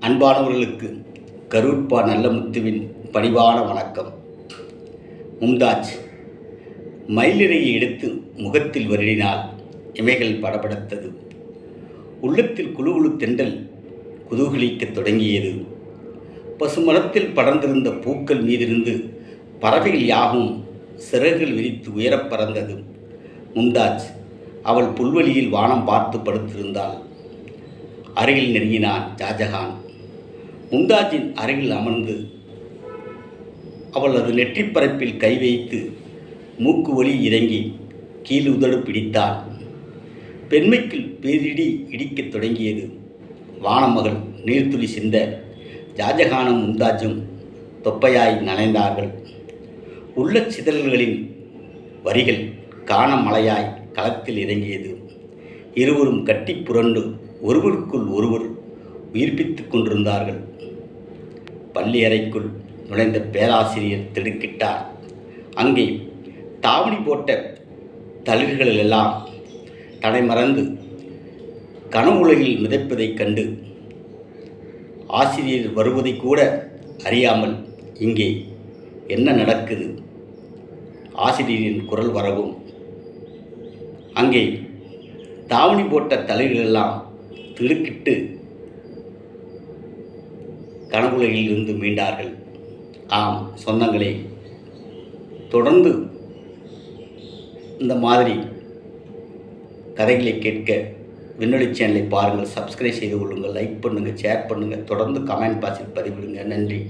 அன்பானவர்களுக்கு கரூர்பா நல்லமுத்துவின் பணிவான வணக்கம். மும்தாஜ் மயிலிறையை எடுத்து முகத்தில் வருடினால் இமைகள் படபடத்தது. உள்ளத்தில் குழுகுழு தெண்டல் குதூகலிக்கத் தொடங்கியது. பசுமரத்தில் படர்ந்திருந்த பூக்கள் மீதிருந்து பறவைகள் யாவும் சிறகுகள் விரித்து உயரப் பறந்தது. மும்தாஜ் அவள் புல்வெளியில் வானம் பார்த்து படுத்திருந்தாள். அருகில் நெருங்கினான் ஷாஜஹான் மும்தாஜின் அருகில் அமர்ந்து அவளது நெற்றிப் பரப்பில் கை வைத்து மூக்கு வழி இறங்கி கீழ் உதடு பிடித்தாள். பெண்மைக்குள் பேரிடி இடிக்கத் தொடங்கியது. வானமகள் நீர்த்துளி சிந்த ஜாஜகானும் மும்தாஜும் தொப்பையாய் நனைந்தார்கள். உள்ள சிதறல்களின் வரிகள் காண மலையாய் களத்தில் இறங்கியது. இருவரும் கட்டி புரண்டு ஒருவருக்குள் ஒருவர் உயிர்ப்பித்துக் கொண்டிருந்தார்கள். பள்ளி அறைக்குள் நுழைந்த பேராசிரியர் திடுக்கிட்டார். அங்கே தாவணி போட்ட தளிர்களெல்லாம் தடைமறந்து கனவுலகில் மிதப்பதைக் கண்டு ஆசிரியர் வருவதை கூட அறியாமல் இங்கே என்ன நடக்குது? ஆசிரியரின் குரல் வரவும். அங்கே தாவணி போட்ட தலைகளெல்லாம் திடுக்கிட்டு கனவுலகில் இருந்து மீண்டார்கள். ஆம் சொந்தங்களே. தொடர்ந்து இந்த மாதிரி கதைகளை கேட்க விண்ணொலி சேனலை பாருங்கள் சப்ஸ்கிரைப் செய்து கொள்ளுங்கள் லைக் பண்ணுங்கள் ஷேர் பண்ணுங்கள் தொடர்ந்து கமெண்ட் பாக்ஸில் பதிவிடுங்க. நன்றி.